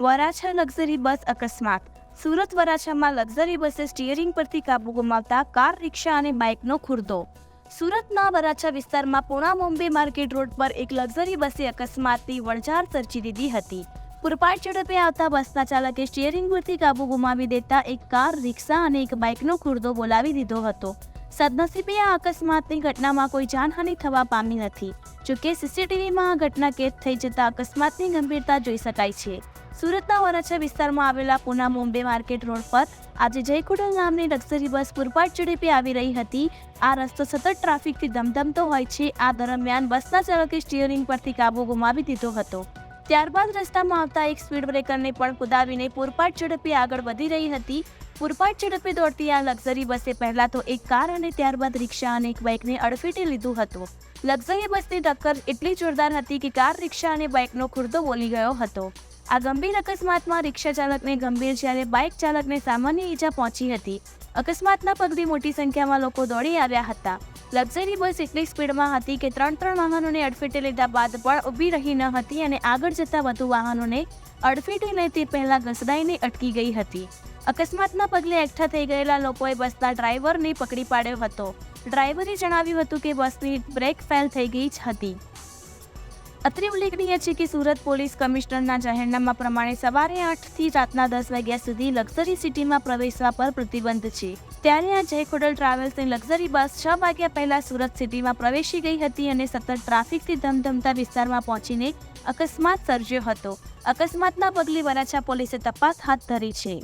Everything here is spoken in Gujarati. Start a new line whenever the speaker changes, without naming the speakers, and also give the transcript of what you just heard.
વરાછા લક્ઝરી બસ અકસ્માત. સુરત વરાછામાં લક્ઝરી બસે સ્ટીયરિંગ પરથી કાબુ ગુમાવતા કાર, રિક્ષા અને બાઇકનો ખુરદો. સુરતના વરાછા વિસ્તારમાં પૂણા મુંબઈ માર્કેટ રોડ પર એક લક્ઝરી બસે અકસ્માતની વણઝાર સર્જી દીધી હતી. પૂરપાટ ઝડપે આવતા બસના ચાલકે સ્ટીયરિંગ પરથી કાબુ ગુમાવી દેતા એક કાર, રિક્ષા અને એક બાઇકનો ખુરદો બોલાવી દીધો હતો. સદનસીબે આ અકસ્માતની ઘટનામાં કોઈ જાનહાનિ થવા પામી નથી. જોકે સીસીટીવીમાં આ ઘટના કેદ થઈ જતા અકસ્માતની ગંભીરતા જોઈ શકાય છે. સુરતના વરાછા વિસ્તારમાં આવેલા પુના મુંબઈ માર્કેટ રોડ પર આજે જયકુડલ નામની લક્ઝરી બસ પૂરપાટ ઝડપે આવી રહી હતી. આ રસ્તો સતત ટ્રાફિકથી ધમધમતો હોય છે. આ દરમિયાન બસના ચાલકે સ્ટીયરિંગ પરથી કાબુ ગુમાવી દીધો હતો. ત્યારબાદ રસ્તામાં આવતા એક સ્પીડ બ્રેકરને પણ કુદાવીને પૂરપાટ ઝડપે આગળ વધી રહી હતી. પૂરપાટ ઝડપે દોડતી આ લક્ઝરી બસે પહેલા તો એક કાર અને ત્યારબાદ રિક્ષા અને એક બાઇકને અડફેટે લીધું હતું. લક્ઝરી બસની ટક્કર એટલી જોરદાર હતી કે કાર, રિક્ષા અને બાઇકનો ખુરદો બોલી ગયો હતો. આ ગંભીર અકસ્માતમાં રિક્ષા ચાલકને ગંભીર જ્યારે બાઇક ચાલકને સામાન્ય ઈજા પહોંચી હતી. અકસ્માતના પગલે મોટી સંખ્યામાં લોકો દોડી આવ્યા હતા. લક્ઝરી બસ એટલી સ્પીડમાં હતી કે ત્રણ ત્રણ વાહનોને અડફેટે લીધા બાદ પણ ઊભી રહી ન હતી અને આગળ જતા વધુ વાહનોને અડફેટે લે તે પહેલાં ઘસડાઈને અટકી ગઈ હતી. અકસ્માતના પગલે એકઠા થઈ ગયેલા લોકોએ બસના ડ્રાઈવરને પકડી પાડ્યો હતો. ડ્રાઈવરે જણાવ્યું હતું કે બસની બ્રેક ફેલ થઈ ગઈ જ હતી. અત્રે ઉલ્લેખનીય છે કે સુરત પોલીસ કમિશનરના જાહેરનામા પ્રમાણે સવારે આઠથી રાતના દસ વાગ્યા સુધી લક્ઝરી સિટીમાં પ્રવેશવા પર પ્રતિબંધ છે. ત્યારે આ જય ખોડલ ટ્રાવેલ્સની લક્ઝરી બસ છ વાગ્યા પહેલા સુરત સિટીમાં પ્રવેશી ગઈ હતી અને સતત ટ્રાફિકથી ધમધમતા વિસ્તારમાં પહોંચીને અકસ્માત સર્જ્યો હતો. અકસ્માતના પગલે વરાછા પોલીસે તપાસ હાથ ધરી છે.